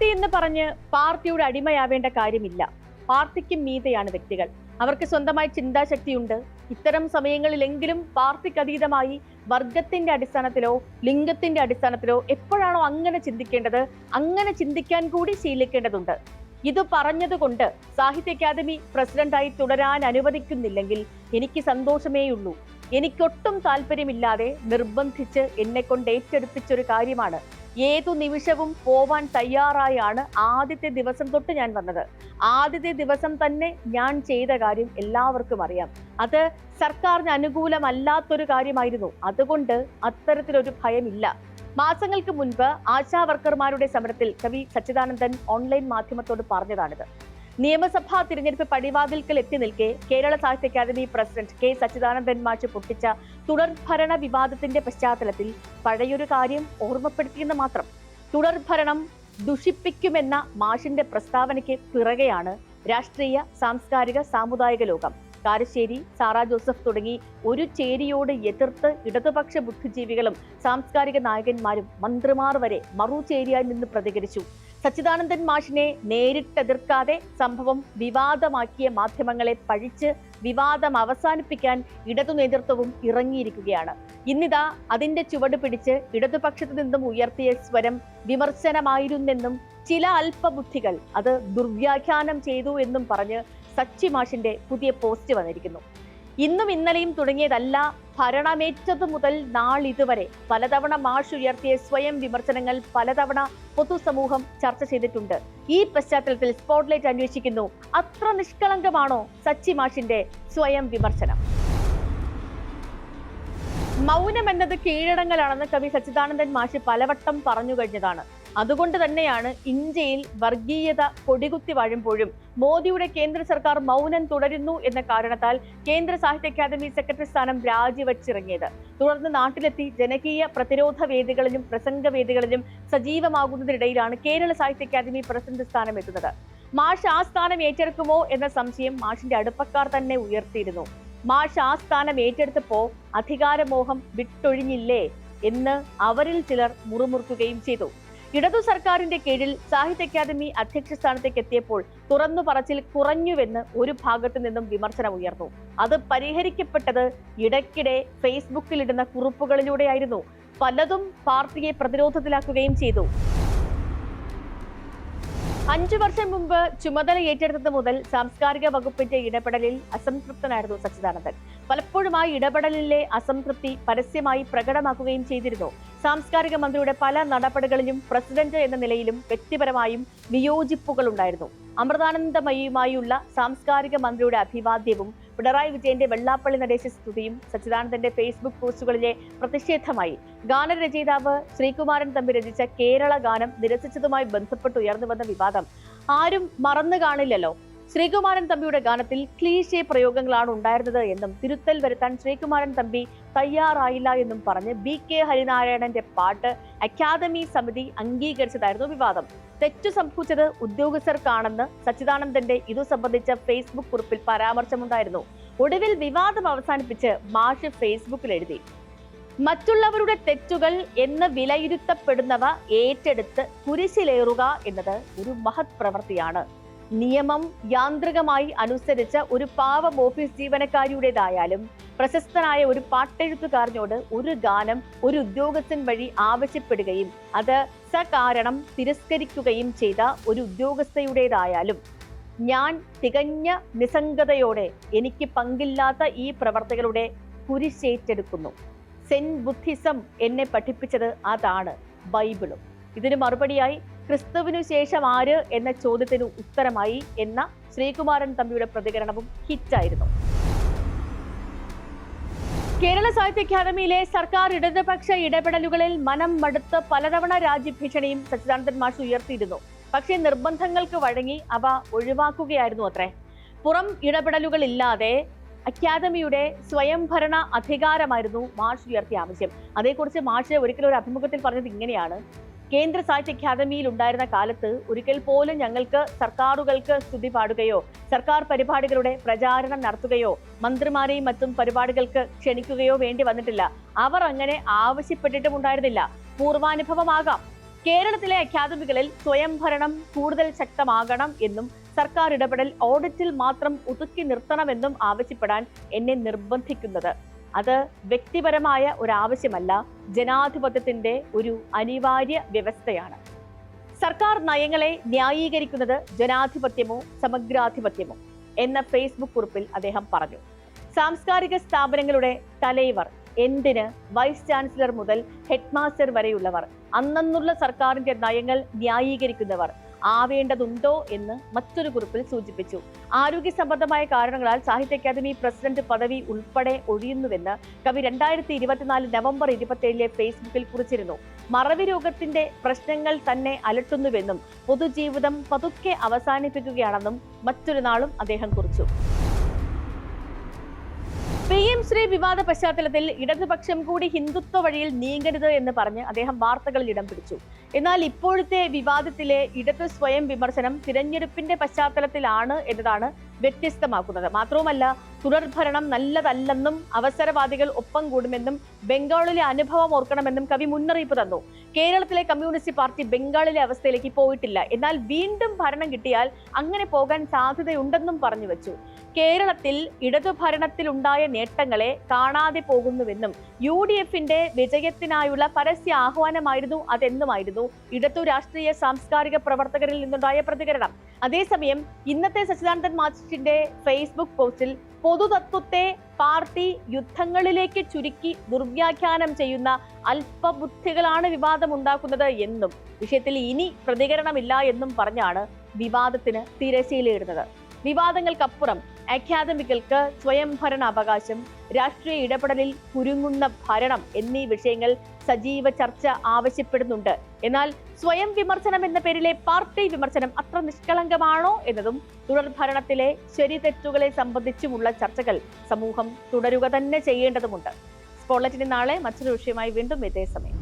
Party എന്ന് പറഞ്ഞ് പാർട്ടിയുടെ അടിമയാവേണ്ട കാര്യമില്ല. പാർട്ടിക്ക് മീതെയാണ് വ്യക്തികൾ. അവർക്ക് സ്വന്തമായി ചിന്താശക്തിയുണ്ട്. ഇത്തരം സമയങ്ങളിലെങ്കിലും പാർട്ടിക്ക് അതീതമായി വർഗത്തിന്റെ അടിസ്ഥാനത്തിലോ ലിംഗത്തിന്റെ അടിസ്ഥാനത്തിലോ എപ്പോഴാണോ അങ്ങനെ ചിന്തിക്കേണ്ടത് അങ്ങനെ ചിന്തിക്കാൻ കൂടി ശീലിക്കേണ്ടതുണ്ട്. ഇത് പറഞ്ഞതുകൊണ്ട് സാഹിത്യ അക്കാദമി പ്രസിഡന്റായി തുടരാൻ അനുവദിക്കുന്നില്ലെങ്കിൽ എനിക്ക് സന്തോഷമേയുള്ളൂ. എനിക്കൊട്ടും താല്പര്യമില്ലാതെ നിർബന്ധിച്ച് എന്നെ കൊണ്ട് ഏറ്റെടുപ്പിച്ചൊരു കാര്യമാണ് ഏതു നിമിഷവും പോവാൻ തയ്യാറായാണ് ആദ്യത്തെ ദിവസം തൊട്ട് ഞാൻ വന്നത്. ആദ്യത്തെ ദിവസം തന്നെ ഞാൻ ചെയ്ത കാര്യം എല്ലാവർക്കും അറിയാം. അത് സർക്കാരിന് അനുകൂലമല്ലാത്തൊരു കാര്യമായിരുന്നു. അതുകൊണ്ട് അത്തരത്തിലൊരു ഭയമില്ല. മാസങ്ങൾക്ക് മുൻപ് ആശാ വർക്കർമാരുടെ സമരത്തിൽ കവി സച്ചിദാനന്ദൻ ഓൺലൈൻ മാധ്യമത്തോട് പറഞ്ഞതാണിത്. നിയമസഭാ തിരഞ്ഞെടുപ്പ് പടിവാതിൽക്കൽ എത്തി നിൽക്കെ Kerala Sahitya Akademi president K Sachchidanandan match പൊട്ടിച്ച തുടർഭരണ വിവാദത്തിന്റെ പശ്ചാത്തലത്തിൽ പഴയൊരു കാര്യം ഓർമ്മപ്പെടുത്തിയെന്ന് മാത്രം. തുടർഭരണം ദുഷിപ്പിക്കുമെന്ന മാഷിന്റെ പ്രസ്താവനയ്ക്ക് പിറകെയാണ് രാഷ്ട്രീയ സാംസ്കാരിക സാമുദായിക ലോകം. കാരശ്ശേരി സാറാ ജോസഫ് തുടങ്ങി ഒരു ചേരിയോട് എതിർത്ത് ഇടതുപക്ഷ ബുദ്ധിജീവികളും സാംസ്കാരിക നായകന്മാരും മന്ത്രിമാർ വരെ മറുചേരിയായി നിന്ന് പ്രതികരിച്ചു. സച്ചിദാനന്ദൻ മാഷിനെ നേരിട്ടെതിർക്കാതെ സംഭവം വിവാദമാക്കിയ മാധ്യമങ്ങളെ പഴിച്ച് വിവാദം അവസാനിപ്പിക്കാൻ ഇടതു നേതൃത്വവും ഇറങ്ങിയിരിക്കുകയാണ്. ഇന്നിതാ അതിന്റെ ചുവട് പിടിച്ച് ഇടതുപക്ഷത്തു നിന്നും ഉയർത്തിയ സ്വരം വിമർശനമായിരുന്നെന്നും ചില അല്പബുദ്ധികൾ അത് ദുർവ്യാഖ്യാനം ചെയ്തു എന്നും പറഞ്ഞ് സച്ചി മാഷിന്റെ പുതിയ പോസ്റ്റ് വന്നിരിക്കുന്നു. ഇന്നും ഇന്നലെയും തുടങ്ങിയതല്ല ഭരണമേറ്റതു മുതൽ നാളിതുവരെ പലതവണ മാഷ് ഉയർത്തിയ സ്വയം വിമർശനങ്ങൾ പലതവണ പൊതുസമൂഹം ചർച്ച ചെയ്തിട്ടുണ്ട്. ഈ പശ്ചാത്തലത്തിൽ സ്പോട്ട്ലൈറ്റ് അന്വേഷിക്കുന്നു. അത്ര നിഷ്കളങ്കമാണോ സച്ചി മാഷിന്റെ സ്വയം വിമർശനം? മൗനം എന്നത് കീഴടങ്ങലാണെന്ന് കവി സച്ചിദാനന്ദൻ മാഷ് പലവട്ടം പറഞ്ഞു കഴിഞ്ഞതാണ്. അതുകൊണ്ട് തന്നെയാണ് ഇന്ത്യയിൽ വർഗീയത കൊടികുത്തി വാഴുമ്പോഴും മോദിയുടെ കേന്ദ്ര സർക്കാർ മൗനം തുടരുന്നു എന്ന കാരണത്താൽ കേന്ദ്ര സാഹിത്യ അക്കാദമി സെക്രട്ടറി സ്ഥാനം രാജിവെച്ചിറങ്ങിയത്. തുടർന്ന് നാട്ടിലെത്തി ജനകീയ പ്രതിരോധ വേദികളിലും പ്രസംഗ വേദികളിലും സജീവമാകുന്നതിനിടയിലാണ് കേരള സാഹിത്യ അക്കാദമി പ്രസിഡന്റ് സ്ഥാനം എത്തുന്നത്. മാഷ് ആ സ്ഥാനം ഏറ്റെടുക്കുമോ എന്ന സംശയം മാഷിന്റെ അടുപ്പക്കാർ തന്നെ ഉയർത്തിയിരുന്നു. മാഷ് ആ സ്ഥാനം ഏറ്റെടുത്തപ്പോ അധികാരമോഹം വിട്ടൊഴിഞ്ഞില്ലേ എന്ന് അവരിൽ ചിലർ മുറുമുറുക്കുകയും ചെയ്തു. ഇടതു സർക്കാരിന്റെ കീഴിൽ സാഹിത്യ അക്കാദമി അധ്യക്ഷ സ്ഥാനത്തേക്ക് എത്തിയപ്പോൾ തുറന്നു പറച്ചിൽ കുറഞ്ഞുവെന്ന് ഒരു ഭാഗത്തു നിന്നും വിമർശനം ഉയർന്നു. അത് പരിഹരിക്കപ്പെട്ടത് ഇടയ്ക്കിടെ ഫേസ്ബുക്കിൽ ഇടുന്ന കുറിപ്പുകളിലൂടെയായിരുന്നു. പലതും പാർട്ടിയെ പ്രതിരോധത്തിലാക്കുകയും ചെയ്തു. അഞ്ചു വർഷം മുമ്പ് ചുമതല ഏറ്റെടുത്തത് മുതൽ സാംസ്കാരിക വകുപ്പിന്റെ ഇടപെടലിൽ അസംതൃപ്തനായിരുന്നു സച്ചിദാനന്ദൻ. പലപ്പോഴും ആ ഇടപെടലിലെ അസംതൃപ്തി പരസ്യമായി പ്രകടമാക്കുകയും ചെയ്തിരുന്നു. സാംസ്കാരിക മന്ത്രിയുടെ പല നടപടികളിലും പ്രസിഡന്റ് എന്ന നിലയിലും വ്യക്തിപരമായും വിയോജിപ്പുകൾ ഉണ്ടായിരുന്നു അമൃതാനന്ദമയുമായുള്ള സാംസ്കാരിക മന്ത്രിയുടെ അഭിവാദ്യവും പിണറായി വിജയന്റെ വെള്ളാപ്പള്ളി നടേശ സ്തുതിയും സച്ചിദാനന്ദന്റെ ഫേസ്ബുക്ക് പോസ്റ്റുകളിലെ പ്രതിഷേധമായി. ഗാനരചയിതാവ് ശ്രീകുമാരൻ തമ്പി രചിച്ച കേരള ഗാനം നിരസിച്ചതുമായി ബന്ധപ്പെട്ട് ഉയർന്നു വന്ന വിവാദം. ആരും മറന്നു കാണില്ലല്ലോ. ശ്രീകുമാരൻ തമ്പിയുടെ ഗാനത്തിൽ ക്ലീശേ പ്രയോഗങ്ങളാണ് ഉണ്ടായിരുന്നത് എന്നും തിരുത്തൽ വരുത്താൻ ശ്രീകുമാരൻ തമ്പി തയ്യാറായില്ല എന്നും പറഞ്ഞ് ബി കെ ഹരിനാരായണന്റെ പാട്ട് അക്കാദമി സമിതി അംഗീകരിച്ചതായിരുന്നു വിവാദം. തെറ്റു സംഭവിച്ചത് ഉദ്യോഗസ്ഥർക്കാണെന്ന് സച്ചിദാനന്ദന്റെ ഇതു സംബന്ധിച്ച ഫേസ്ബുക്ക് കുറിപ്പിൽ പരാമർശമുണ്ടായിരുന്നു. ഒടുവിൽ വിവാദം അവസാനിപ്പിച്ച് മാഷ് ഫേസ്ബുക്കിൽ എഴുതി. മറ്റുള്ളവരുടെ തെറ്റുകൾ എന്ന് വിലയിരുത്തപ്പെടുന്നവ ഏറ്റെടുത്ത് കുരിശിലേറുക എന്നത് ഒരു മഹത് പ്രവൃത്തിയാണ്. നിയമം യാന്ത്രികമായി അനുസരിച്ച ഒരു പാവം ഓഫീസ് ജീവനക്കാരിയുടേതായാലും പ്രശസ്തനായ ഒരു പാട്ടെഴുത്തുകാരനോട് ഒരു ഗാനം ഒരു ഉദ്യോഗസ്ഥൻ വഴി ആവശ്യപ്പെടുകയും അത് സകാരണം തിരസ്കരിക്കുകയും ചെയ്ത ഒരു ഉദ്യോഗസ്ഥയുടേതായാലും ഞാൻ തികഞ്ഞ നിസംഗതയോടെ എനിക്ക് പങ്കില്ലാത്ത ഈ പ്രവർത്തികളുടെ കുരിശേറ്റെടുക്കുന്നു. സെൻ ബുദ്ധിസം എന്നെ പഠിപ്പിച്ചത് അതാണ് ബൈബിളും. ഇതിന് മറുപടിയായി ക്രിസ്തുവിനു ശേഷം ആര് എന്ന ചോദ്യത്തിന് ഉത്തരമായി എന്ന ശ്രീകുമാരൻ തമ്പിയുടെ പ്രതികരണവും ഹിറ്റായിരുന്നു. കേരള സാഹിത്യ അക്കാദമിയിലെ സർക്കാർ ഇടതുപക്ഷ ഇടപെടലുകളിൽ മനം മടുത്ത് പലതവണ രാജ്യഭീഷണിയും സച്ചിദാനന്ദൻ മാഷ് ഉയർത്തിയിരുന്നു. പക്ഷേ നിർബന്ധങ്ങൾക്ക് വഴങ്ങി അവ ഒഴിവാക്കുകയായിരുന്നു അത്രേ. പുറം ഇടപെടലുകളില്ലാതെ അക്കാദമിയുടെ സ്വയംഭരണ അധികാരമായിരുന്നു മാഷ് ഉയർത്തിയ ആവശ്യം. അതേക്കുറിച്ച് മാഷ് ഒരിക്കലും ഒരു അഭിമുഖത്തിൽ പറഞ്ഞത് ഇങ്ങനെയാണ്. കേന്ദ്ര സാഹിത്യ അക്കാദമിയിൽ ഉണ്ടായിരുന്ന കാലത്ത് ഒരിക്കൽ പോലും ഞങ്ങൾക്ക് സർക്കാരുകൾക്ക് സ്തുതി പാടുകയോ സർക്കാർ പരിപാടികളുടെ പ്രചാരണം നടത്തുകയോ മന്ത്രിമാരെയും മറ്റും പരിപാടികൾക്ക് ക്ഷണിക്കുകയോ വേണ്ടി വന്നിട്ടില്ല. അവർ അങ്ങനെ ആവശ്യപ്പെട്ടിട്ടും ഉണ്ടായിരുന്നില്ല. പൂർവാനുഭവമാകാം. കേരളത്തിലെ അക്കാദമികളിൽ സ്വയംഭരണം കൂടുതൽ ശക്തമാകണം എന്നും സർക്കാർ ഇടപെടൽ ഓഡിറ്റിൽ മാത്രം ഒതുക്കി നിർത്തണമെന്നും ആവശ്യപ്പെടാൻ എന്നെ നിർബന്ധിക്കുന്നത്. അത് വ്യക്തിപരമായ ഒരു ആവശ്യമല്ല ജനാധിപത്യത്തിന്റെ ഒരു അനിവാര്യ വ്യവസ്ഥയാണ്. സർക്കാർ നയങ്ങളെ ന്യായീകരിക്കുന്നത് ജനാധിപത്യമോ സമഗ്രാധിപത്യമോ എന്ന ഫേസ്ബുക്ക് കുറിപ്പിൽ അദ്ദേഹം പറഞ്ഞു. സാംസ്കാരിക സ്ഥാപനങ്ങളുടെ തലൈവർ എന്തിന് വൈസ് ചാൻസലർ മുതൽ ഹെഡ്മാസ്റ്റർ വരെയുള്ളവർ അന്നന്നുള്ള സർക്കാരിന്റെ നയങ്ങൾ ന്യായീകരിക്കുന്നവർ ആവേണ്ടതുണ്ടോ എന്ന് മറ്റൊരു കുറിപ്പിൽ സൂചിപ്പിച്ചു. ആരോഗ്യ സംബന്ധമായ കാരണങ്ങളാൽ സാഹിത്യ അക്കാദമി പ്രസിഡന്റ് പദവി ഉൾപ്പെടെ ഒഴിയുന്നുവെന്ന് കവി രണ്ടായിരത്തി ഇരുപത്തിനാല് നവംബർ ഇരുപത്തിയേഴിലെ ഫേസ്ബുക്കിൽ കുറിച്ചിരുന്നു. മറവി രോഗത്തിന്റെ പ്രശ്നങ്ങൾ തന്നെ അലട്ടുന്നുവെന്നും പൊതുജീവിതം പതുക്കെ അവസാനിപ്പിക്കുകയാണെന്നും മറ്റൊരു നാളും അദ്ദേഹം കുറിച്ചു. പി എം ശ്രീ വിവാദ പശ്ചാത്തലത്തിൽ ഇടതുപക്ഷം കൂടി ഹിന്ദുത്വ വഴിയിൽ നീങ്ങരുത് എന്ന് പറഞ്ഞ് അദ്ദേഹം വാർത്തകളിൽ ഇടം പിടിച്ചു. എന്നാൽ ഇപ്പോഴത്തെ വിവാദത്തിലെ ഇടതു സ്വയം വിമർശനം തിരഞ്ഞെടുപ്പിന്റെ പശ്ചാത്തലത്തിലാണ് എന്നതാണ് വ്യത്യസ്തമാക്കുന്നത്. മാത്രവുമല്ല തുടർഭരണം നല്ലതല്ലെന്നും അവസരവാദികൾ ഒപ്പം കൂടുമെന്നും ബംഗാളിലെ അനുഭവം ഓർക്കണമെന്നും കവി മുന്നറിയിപ്പ് തന്നു. കേരളത്തിലെ കമ്മ്യൂണിസ്റ്റ് പാർട്ടി ബംഗാളിലെ അവസ്ഥയിലേക്ക് പോയിട്ടില്ല. എന്നാൽ വീണ്ടും ഭരണം കിട്ടിയാൽ അങ്ങനെ പോകാൻ സാധ്യതയുണ്ടെന്നും പറഞ്ഞു വെച്ചു. കേരളത്തിൽ ഇടതു ഭരണത്തിലുണ്ടായ നേട്ടങ്ങളെ കാണാതെ പോകുന്നുവെന്നും യു ഡി എഫിന്റെ വിജയത്തിനായുള്ള പരസ്യ ആഹ്വാനമായിരുന്നു അതെന്നുമായിരുന്നു ഇടതു രാഷ്ട്രീയ സാംസ്കാരിക പ്രവർത്തകരിൽ നിന്നുണ്ടായ പ്രതികരണം. അതേസമയം ഇന്നത്തെ സച്ചിദാനന്ദൻ മാസ്റ്റിന്റെ ഫേസ്ബുക്ക് പോസ്റ്റിൽ പൊതുതത്വത്തെ പാർട്ടി യുദ്ധങ്ങളിലേക്ക് ചുരുക്കി ദുർവ്യാഖ്യാനം ചെയ്യുന്ന അല്പബുദ്ധികളാണ് വിവാദമുണ്ടാക്കുന്നത് എന്നും വിഷയത്തിൽ ഇനി പ്രതികരണമില്ല എന്നും പറഞ്ഞാണ് വിവാദത്തിന് തിരശ്ശീലയിടുന്നത്. വിവാദങ്ങൾക്കപ്പുറം അക്കാദമികൾക്ക് സ്വയംഭരണ അവകാശം രാഷ്ട്രീയ ഇടപെടലിൽ കുരുങ്ങുന്ന ഭരണം എന്നീ വിഷയങ്ങൾ സജീവ ചർച്ച ആവശ്യപ്പെടുന്നുണ്ട്. എന്നാൽ സ്വയം വിമർശനം എന്ന പേരിലെ പാർട്ടി വിമർശനം അത്ര നിഷ്കളങ്കമാണോ എന്നതും തുടർഭരണത്തിലെ ശരി തെറ്റുകളെ സംബന്ധിച്ചുമുള്ള ചർച്ചകൾ സമൂഹം തുടരുക തന്നെ ചെയ്യേണ്ടതുമുണ്ട്. സ്പോളറ്റിന് നാളെ മറ്റൊരു വിഷയമായി വീണ്ടും ഇതേ സമയം.